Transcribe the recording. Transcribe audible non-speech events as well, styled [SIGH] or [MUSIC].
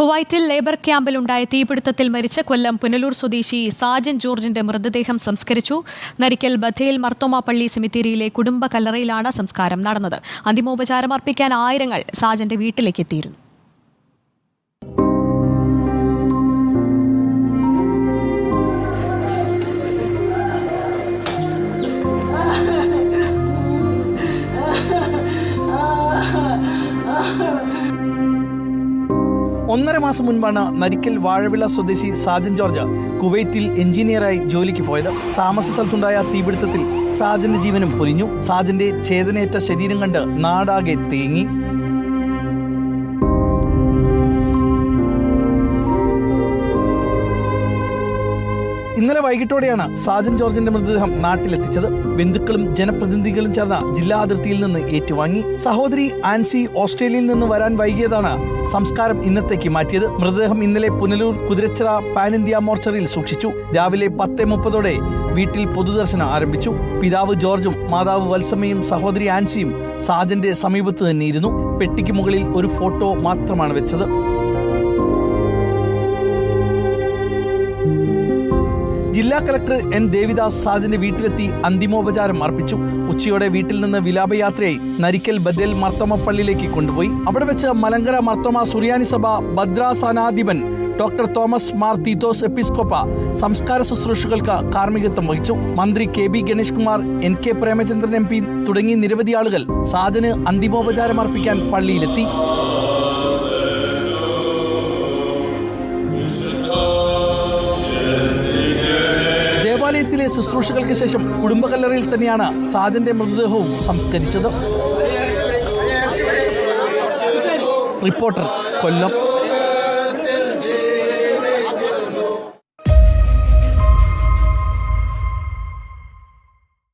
കുവൈറ്റിൽ ലേബർ ക്യാമ്പിലുണ്ടായ തീപിടുത്തത്തിൽ മരിച്ച കൊല്ലം പുനലൂർ സ്വദേശി സാജൻ ജോർജിന്റെ മൃതദേഹം സംസ്കരിച്ചു. നരിക്കൽ ബഥേൽ മർത്തോമ പള്ളി സെമിത്തേരിയിലെ കുടുംബ കല്ലറയിലാണ് സംസ്കാരം നടന്നത്. അന്തിമോപചാരം അർപ്പിക്കാൻ ആയിരങ്ങൾ സാജന്റെ വീട്ടിലേക്ക് എത്തിയിരുന്നു. [LAUGHS] ഒന്നര മാസം മുൻപാണ് നരിക്കൽ വാഴവിള സ്വദേശി സാജൻ ജോർജ് കുവൈത്തിൽ എഞ്ചിനീയറായി ജോലിക്ക് പോയത്. താമസ സ്ഥലത്തുണ്ടായ തീപിടുത്തത്തിൽ സാജന്റെ ജീവനും പൊലിഞ്ഞു. സാജന്റെ ചേതനയേറ്റ ശരീരം കണ്ട് നാടാകെ തേങ്ങി. ഇന്നലെ വൈകിട്ടോടെയാണ് സാജൻ ജോർജിന്റെ മൃതദേഹം നാട്ടിലെത്തിച്ചത്. ബന്ധുക്കളും ജനപ്രതിനിധികളും ചേർന്ന ജില്ലാ അതിർത്തിയിൽ നിന്ന് ഏറ്റുവാങ്ങി. സഹോദരി ആൻസി ഓസ്ട്രേലിയയിൽ നിന്ന് വരാൻ വൈകിയതാണ് സംസ്കാരം ഇന്നത്തേക്ക് മാറ്റിയത്. മൃതദേഹം ഇന്നലെ പുനലൂർ കുതിരച്ചിറ പാൻ ഇന്ത്യ മോർച്ചറിയിൽ സൂക്ഷിച്ചു. രാവിലെ പത്ത് മുപ്പതോടെ വീട്ടിൽ പൊതുദർശനം ആരംഭിച്ചു. പിതാവ് ജോർജും മാതാവ് വത്സമ്മയും സഹോദരി ആൻസിയും സാജന്റെ സമീപത്ത് തന്നെയിരുന്നു. പെട്ടിക്ക് മുകളിൽ ഒരു ഫോട്ടോ മാത്രമാണ് വെച്ചത്. ജില്ലാ കളക്ടർ എൻ ദേവിദാസ് സാജന്റെ വീട്ടിലെത്തി അന്തിമോപചാരം അർപ്പിച്ചു. ഉച്ചയോടെ വീട്ടിൽ നിന്ന് വിലാപയാത്രയായി നരിക്കൽ ബദേൽ മർത്തോമ പള്ളിയിലേക്ക് കൊണ്ടുപോയി. അവിടെ വെച്ച് മലങ്കര മർത്തോമ സുറിയാനി സഭ ഭദ്രാസനാധിപൻ ഡോക്ടർ തോമസ് മാർ തീത്തോസ് എപ്പിസ്കോപ്പ സംസ്കാര ശുശ്രൂഷകൾക്ക് കാർമ്മികത്വം വഹിച്ചു. മന്ത്രി K B Ganesh Kumar N K Premachandran M P തുടങ്ങി നിരവധി ആളുകൾ സാജന് അന്തിമോപചാരം അർപ്പിക്കാൻ പള്ളിയിലെത്തി. ദേവാലയത്തിലെ ശുശ്രൂഷകൾക്ക് ശേഷം കുടുംബകല്ലറയിൽ തന്നെയാണ് സാജന്റെ മൃതദേഹവും സംസ്കരിച്ചത്. റിപ്പോർട്ടർ കൊല്ലം.